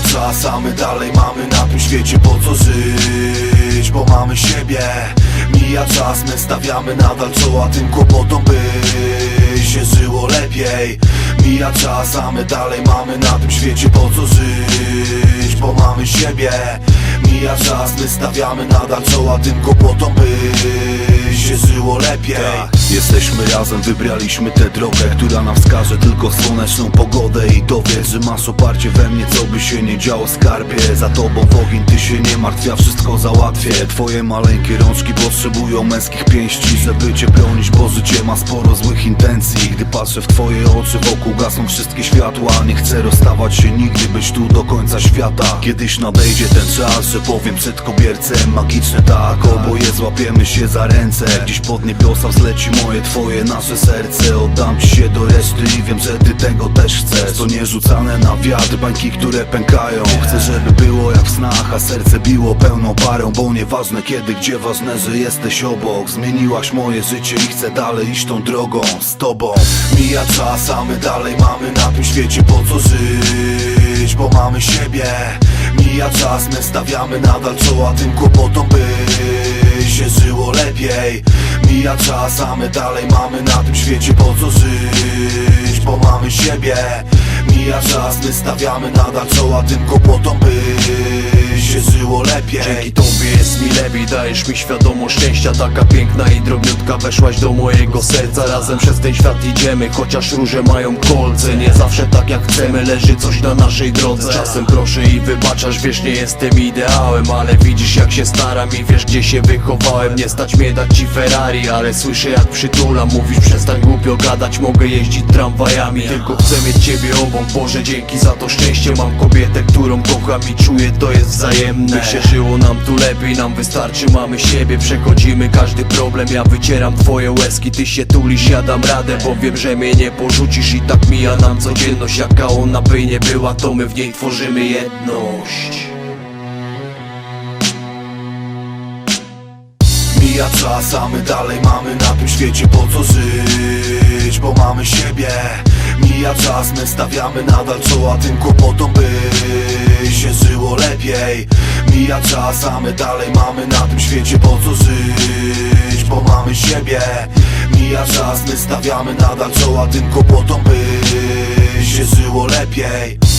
czas, a my dalej mamy na tym świecie po co żyć Bo mamy siebie. Mija czas, my stawiamy nadal czoła tym kłopotom by się żyło lepiej. Mija czas, a my dalej mamy na tym świecie po co żyć Bo mamy siebie Mija czas, my stawiamy nadal czoła tym kłopotom by się żyło lepiej. Jesteśmy razem, wybraliśmy tę drogę Która nam wskaże tylko słoneczną pogodę I dowiedz, że masz oparcie we mnie Co by się nie działo skarbie Za tobą w ogień, się nie martw Ja wszystko załatwię. Twoje maleńkie rączki potrzebują męskich pięści Żeby cię bronić, bo życie ma sporo złych intencji. Gdy patrzę w twoje oczy, wokół gasną wszystkie światła. Nie chcę rozstawać się nigdy, być tu do końca świata. Kiedyś nadejdzie ten czas, że powiem przed kobiercem Magiczne tak, oboje złapiemy się za ręce. Gdzieś pod niebiosa wzleci moje, twoje, nasze serce. Oddam ci się do reszty i wiem, że ty tego też chcesz. To nie rzucane na wiatr, bańki, które pękają. Chcę, żeby było jak w snach, a serce biło pełną parą Bo nieważne kiedy, gdzie, ważne, że jesteś obok. Zmieniłaś moje życie i chcę dalej iść tą drogą z tobą. Mija czas, a my dalej mamy na tym świecie po co żyć Bo mamy siebie. Mija czas, my stawiamy nadal czoła tym kłopotom by się żyło lepiej. Mija czas, a my dalej mamy na tym świecie po co żyć Bo mamy siebie Mija czas, my stawiamy nadal czoła tym kłopotom by się żyło lepiej. Dzięki tobie jest mi lepiej, dajesz mi świadomość szczęścia. Taka piękna i drobniutka weszłaś do mojego serca. Razem przez ten świat idziemy, chociaż róże mają kolce. Nie zawsze tak jak chcemy, leży coś na naszej drodze. Czasem proszę i wybaczasz, wiesz nie jestem ideałem Ale widzisz jak się staram i wiesz gdzie się wychowałem. Nie stać mnie dać ci Ferrari, ale słyszę jak przytulam Mówisz przestań głupio gadać, mogę jeździć tramwajami. Tylko chcę mieć ciebie obok, Boże dzięki za to szczęście Mam kobietę, którą kocham i czuję to jest wzajemne. By się żyło nam tu lepiej, nam wystarczy, mamy siebie Przechodzimy każdy problem, ja wycieram twoje łezki Ty się tulisz, ja dam radę, bo wiem, że mnie nie porzucisz I tak mija nam codzienność, jaka ona by nie była To my w niej tworzymy jedność. Mija czas, a my dalej mamy na tym świecie po co żyć Bo mamy siebie Mija czas, my stawiamy nadal czoła tym kłopotom by się żyło lepiej. Mija czas, a my dalej mamy na tym świecie po co żyć Bo mamy siebie. Mija czas, my stawiamy nadal czoła tym kłopotom by się żyło lepiej